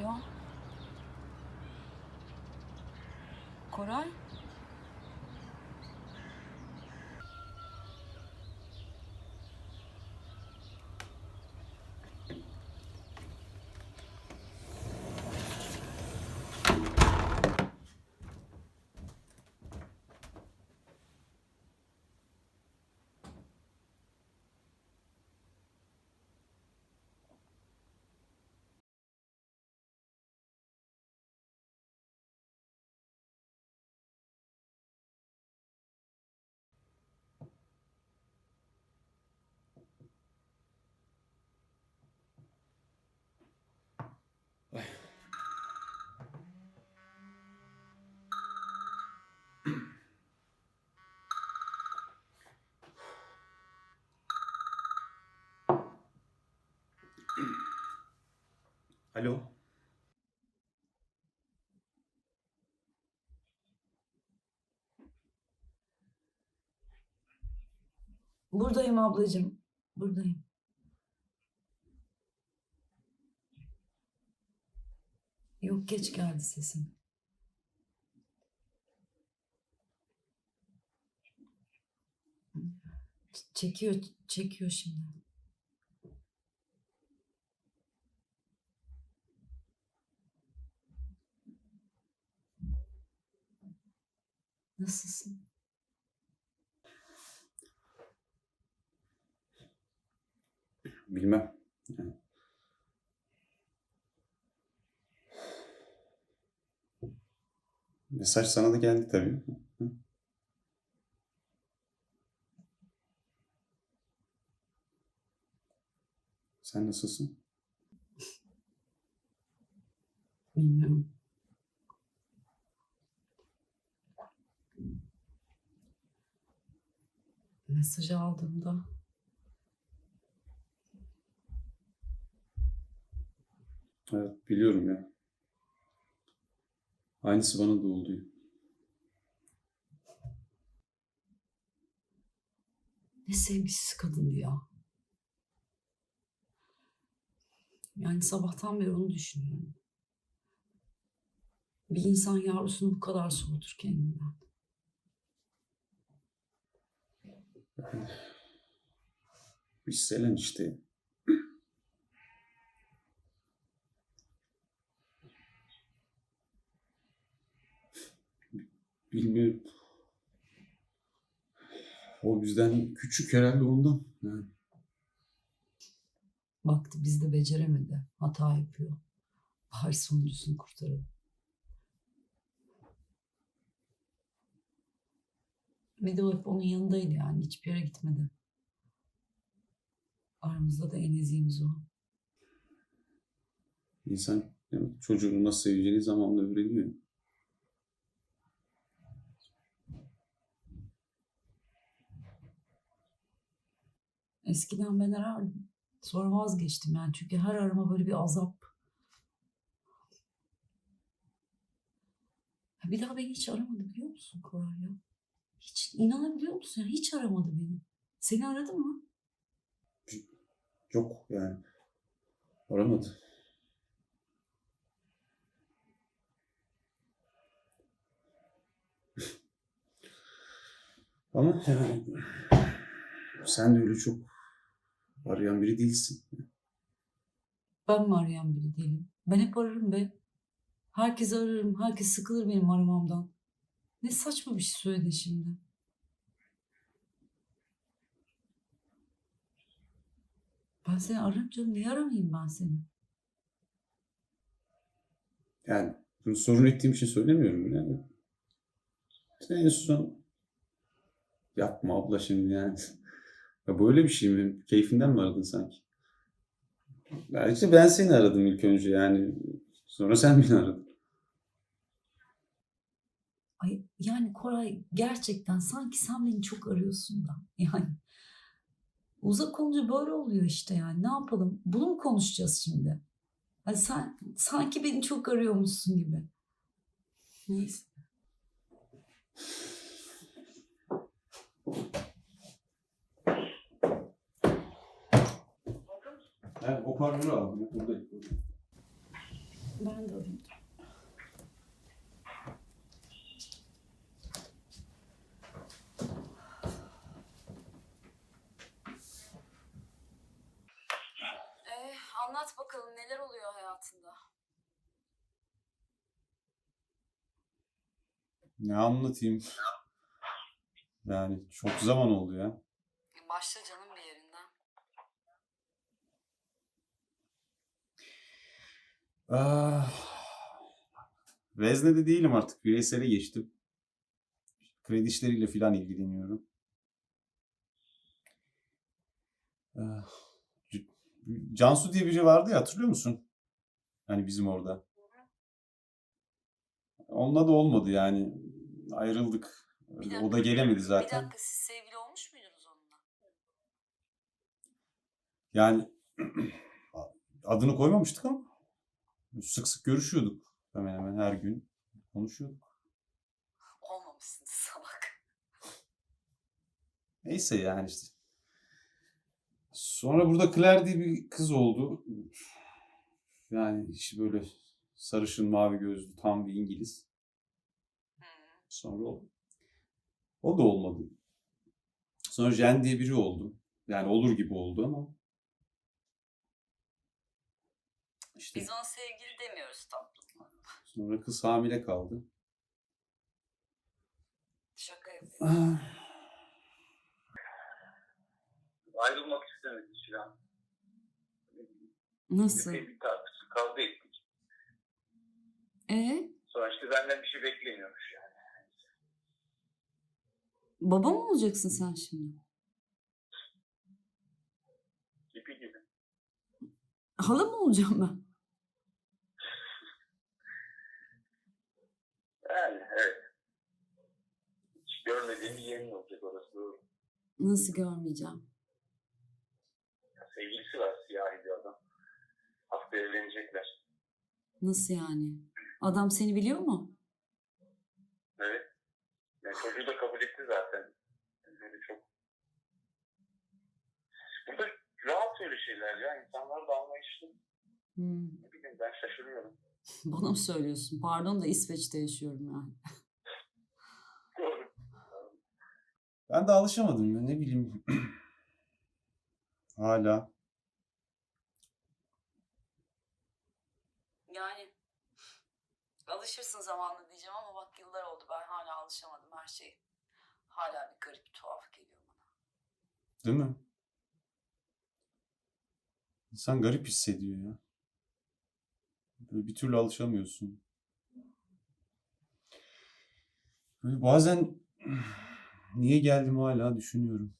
Alo. Koray? Alo. Buradayım ablacığım. Buradayım. Yok geç geldi sesin. Çekiyor, çekiyor şimdi. Nasılsın? Bilmem. Yani. Mesaj sana da geldi tabii. Hı. Sen nasılsın? Bilmiyorum. Mesajı aldığımda Evet, biliyorum ya. Aynısı bana da oldu. ne sevgisiz kadındı ya. Yani sabahtan beri onu düşünüyorum. Bir insan yavrusunu bu kadar soğutur kendinden. Bir Selen işte. Bilmiyorum. O yüzden küçük herhalde ondan. Yani. Baktı biz de beceremedi. Hata yapıyor. Bari sonuncusunu kurtaralım. O hep onun yanındaydı yani. Hiçbir yere gitmedi. Aramızda da en eziyimiz o. İnsan yani çocuğunu nasıl seveceğini zamanla öğreniyor. Eskiden ben arardım. Sonra vazgeçtim yani. Çünkü her arama böyle bir azap. Bir daha beni hiç aramadı biliyor musun Koray ya? Hiç inanabiliyor musun? ya? hiç aramadı beni. Seni aradı mı? Yok yani. Aramadı. Ama yani sen de öyle çok arayan biri değilsin. Ben mi arayan biri değilim? Ben hep ararım be. Herkes ararım. Herkes sıkılır benim aramamdan. Ne saçma bir şey söyledin şimdi. Ben seni ararım canım. Niye aramayayım ben seni? Yani bunu sorun ettiğim için söylemiyorum yani. Sen en son yapma abla şimdi yani. Ya böyle bir şey mi? Keyfinden mi aradın sanki? İşte ben seni aradım ilk önce yani. Sonra sen beni aradın. Ay yani Koray gerçekten sanki sen beni çok arıyorsun da. Yani uzak olunca böyle oluyor işte yani. Ne yapalım? Bunu mu konuşacağız şimdi? Hani sen sanki beni çok arıyormuşsun gibi. Neyse. Yani hoparlörü aldım. Buradayım. Ben de alayım. Ee, anlat bakalım neler oluyor hayatında? Ne anlatayım? Yani çok zaman oldu ya. Başla canım bir yerinden. Ah, Vezne'de değilim artık. Bireysele geçtim. Kredi işleriyle falan ilgileniyorum. Ah, Cansu diye biri vardı ya hatırlıyor musun? Hani bizim orada. Onunla da olmadı yani. Ayrıldık. Bir O da dakika. gelemedi Bir zaten. dakika siz sevgili olmuş muydunuz onunla? Yani adını koymamıştık ama sık sık görüşüyorduk. Hemen hemen her gün konuşuyorduk. Olmamışsınız salak. Neyse yani işte. Sonra burada Claire diye bir kız oldu. Yani işte böyle sarışın mavi gözlü tam bir İngiliz. Hı. Sonra o, o da olmadı. Sonra Jen diye biri oldu. Yani olur gibi oldu ama. İşte Biz ona sevgili demiyoruz tatlım. sonra kız hamile kaldı. Şaka yapıyorum. Ah, ayrılmak filan. Nasıl? Bir tartıştık, kavga ettik. E Sonra işte benden bir şey beklemiyormuş yani. baba mı olacaksın sen şimdi? Gibi gibi. Hala mı olacağım ben? Yani evet. Hiç görmediğim bir yerin olacak orası doğru. Nasıl görmeyeceğim? Sevgilisi var siyahi bir adam. Hafta evlenecekler. Nasıl yani? Adam seni biliyor mu? Evet. Yani çocuğu da kabul etti zaten. Böyle çok. Burada rahat öyle şeyler ya. İnsanlar da anlayışlı. Hmm. Ne bileyim ben şaşırıyorum. Bana mı söylüyorsun? Pardon da İsveç'te yaşıyorum yani. Ben de alışamadım ya ne bileyim. Hala. Yani alışırsın zamanla diyeceğim ama bak yıllar oldu ben hala alışamadım her şey. Hala bir garip tuhaf geliyor bana. Değil mi? İnsan garip hissediyor ya. Böyle bir türlü alışamıyorsun. Böyle bazen niye geldim hala düşünüyorum.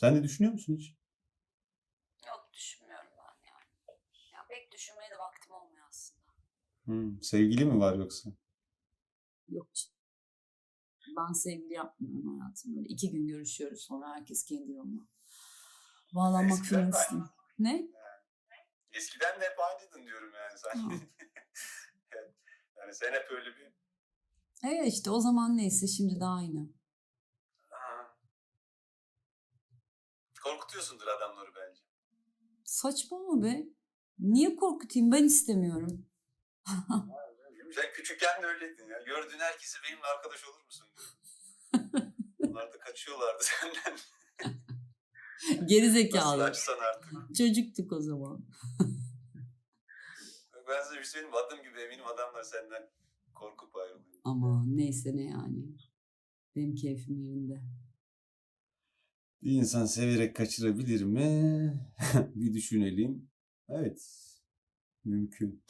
Sen de düşünüyor musun hiç? Yok düşünmüyorum ben yani. Ya pek düşünmeye de vaktim olmuyor aslında. Hmm, sevgili mi var yoksa? Yok. Ben sevgili yapmıyorum hayatım. Böyle iki gün görüşüyoruz sonra herkes kendi yoluna. Bağlanmak falan istemiyorum. Ne? Eskiden de hep aynıydın diyorum yani sanki. yani sen hep öyle bir... Evet işte o zaman neyse şimdi de aynı. Korkutuyorsundur adamları bence. Saçma mı be? Niye korkutayım? Ben istemiyorum. Sen küçükken de öyleydin ya. Gördüğün herkesi benimle arkadaş olur musun? Onlar da kaçıyorlardı senden. Geri zekalı. artık. Çocuktuk o zaman. Ben size bir şey söyleyeyim? Adım gibi eminim adamlar senden korkup ayrılıyor. Ama neyse ne yani. Benim keyfim yerinde. Bir insan severek kaçırabilir mi? bir düşünelim. Evet. Mümkün.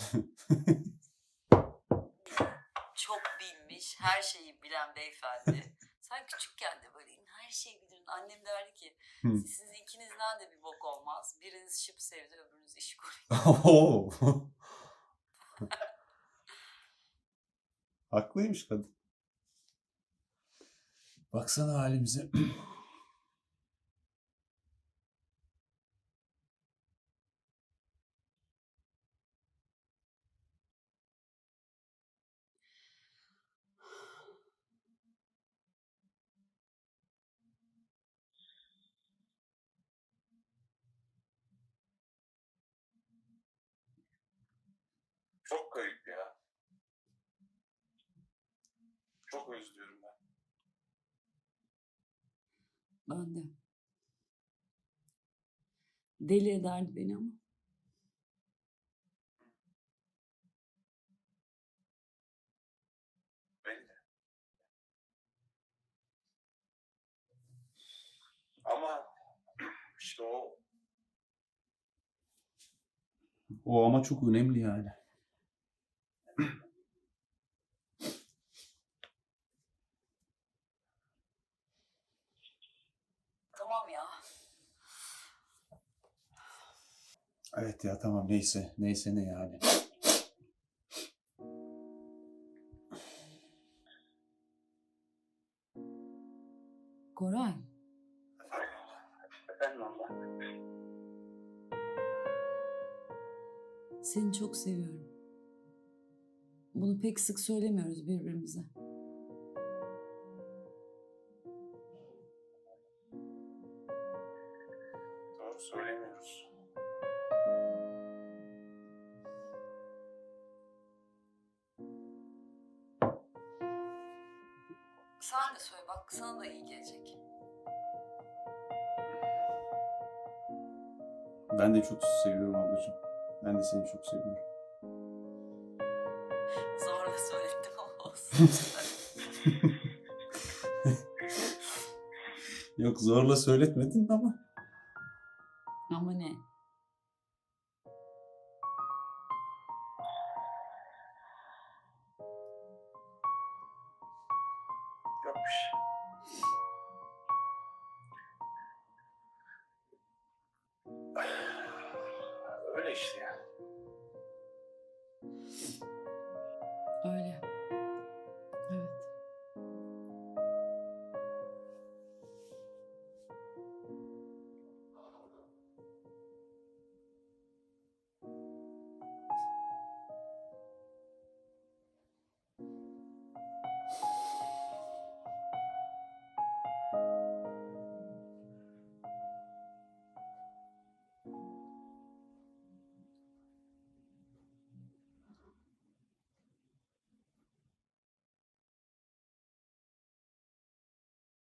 Çok bilmiş, her şeyi bilen beyefendi. Sen küçükken de böyle her şeyi bilirdin. Annem derdi ki sizin ikinizden de bir bok olmaz. Biriniz şıp sevdi, öbürünüz işkolik. Oo. Haklıymış kadın. Baksana halimize. Çok kayıp ya. Çok özlüyorum ben. Ben de. Deli ederdi beni ama. Beni de. Ama işte o O ama çok önemli yani. Tamam ya. Evet ya tamam neyse. Neyse ne yani. Sık söylemiyoruz birbirimize. Doğru söylemiyoruz. Sen de söyle bak sana da iyi gelecek. Ben de çok seviyorum ablacığım. Ben de seni çok seviyorum. Yok zorla söyletmedin ama. Ama ne? Yok bir şey. Öyle işte ya.